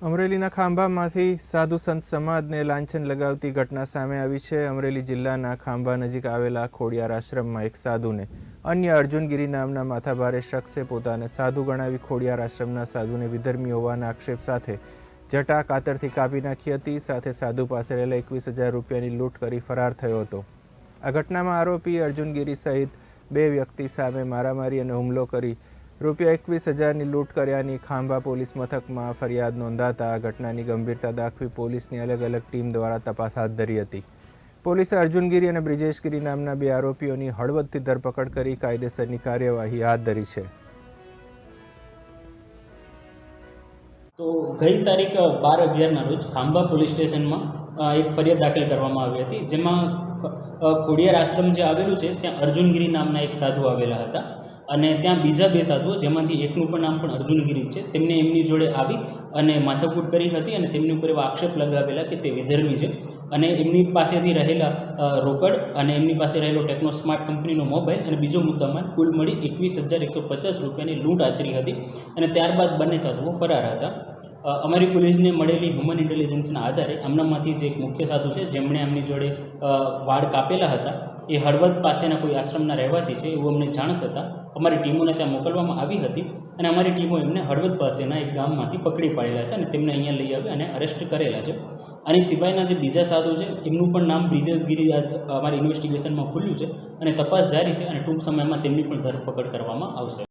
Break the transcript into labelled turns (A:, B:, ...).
A: અમરેલીના ખાંભામાંથી સાધુ સંત સમાજને લાંછન લગાવતી ઘટના સામે આવી છે. અમરેલી જિલ્લાના ખાંભા નજીક આવેલા ખોડિયાર આશ્રમમાં એક સાધુને અન્ય અર્જુનગીરી નામના માથાભારે શખ્સે પોતાને સાધુ ગણાવી ખોડિયાર આશ્રમના સાધુને વિધર્મી હોવાના આક્ષેપ સાથે જટા કાતરથી કાપી નાખી હતી. સાથે સાધુ પાસે રહેલા એકવીસ હજાર રૂપિયાની લૂંટ કરી ફરાર થયો હતો. આ ઘટનામાં આરોપી અર્જુનગીરી સહિત બે વ્યક્તિ સામે મારામારી અને હુમલો કરી રૂપિયા એકવીસ હજારની લૂંટ કર્યાની ખાંભા પોલીસ મથકમાં ફરિયાદ નોંધાતા ઘટનાની ગંભીરતા દાખવી પોલીસની અલગ અલગ ટીમ દ્વારા તપાસ હાથ ધરી હતી. પોલીસે અર્જુનગીરી અને બ્રિજેશગીરી નામના બે આરોપીઓની હળવદથી ધરપકડ કરી કાયદેસરની કાર્યવાહી હાથ ધરી છે.
B: તો ગઈ તારીખ બાર અગિયારના રોજ ખાંભા પોલીસ સ્ટેશનમાં એક ફરિયાદ દાખલ કરવામાં આવી હતી, જેમાં ખોડિયાર આશ્રમ જે આવેલું છે, ત્યાં અર્જુનગીરી નામના એક સાધુ આવેલા હતા. અને ત્યાં બીજા બે સાધુઓ, જેમાંથી એકનું પણ નામ પણ અર્જુનગીરી છે, તેમને એમની જોડે આવી અને માથાકૂટ કરી હતી અને તેમની ઉપર એવા આક્ષેપ લગાવેલા કે તે વિધર્મી છે. અને એમની પાસેથી રહેલા રોકડ અને એમની પાસે રહેલો ટેકનો સ્માર્ટ કંપનીનો મોબાઈલ અને બીજો મુદ્દામાં કુલ મળી એકવીસ હજાર એકસો પચાસ રૂપિયાની લૂંટ આચરી હતી. અને ત્યારબાદ બંને સાધુઓ ફરાર હતા. અમારી પોલીસને મળેલી હ્યુમન ઇન્ટેલિજન્સના આધારે આમનામાંથી જે એક મુખ્ય સાધુ છે, જેમણે એમની જોડે વાળ કાપેલા હતા. એ હળવદ પાસેના કોઈ આશ્રમના રહેવાસી છે એવું અમને જાણ થતાં અમારી ટીમોને ત્યાં મોકલવામાં આવી હતી અને અમારી ટીમો એમને હળવદ પાસેના એક ગામમાંથી પકડી પાડેલા છે અને તેમને અહીંયા લઈ આવી અને અરેસ્ટ કરેલા છે. આની સિવાયના જે બીજા સાધુ છે, એમનું પણ નામ બ્રિજેશગીરી આજ અમારી ઇન્વેસ્ટિગેશનમાં ખુલ્યું છે અને તપાસ જારી છે અને ટૂંક સમયમાં તેમની પણ ધરપકડ કરવામાં આવશે.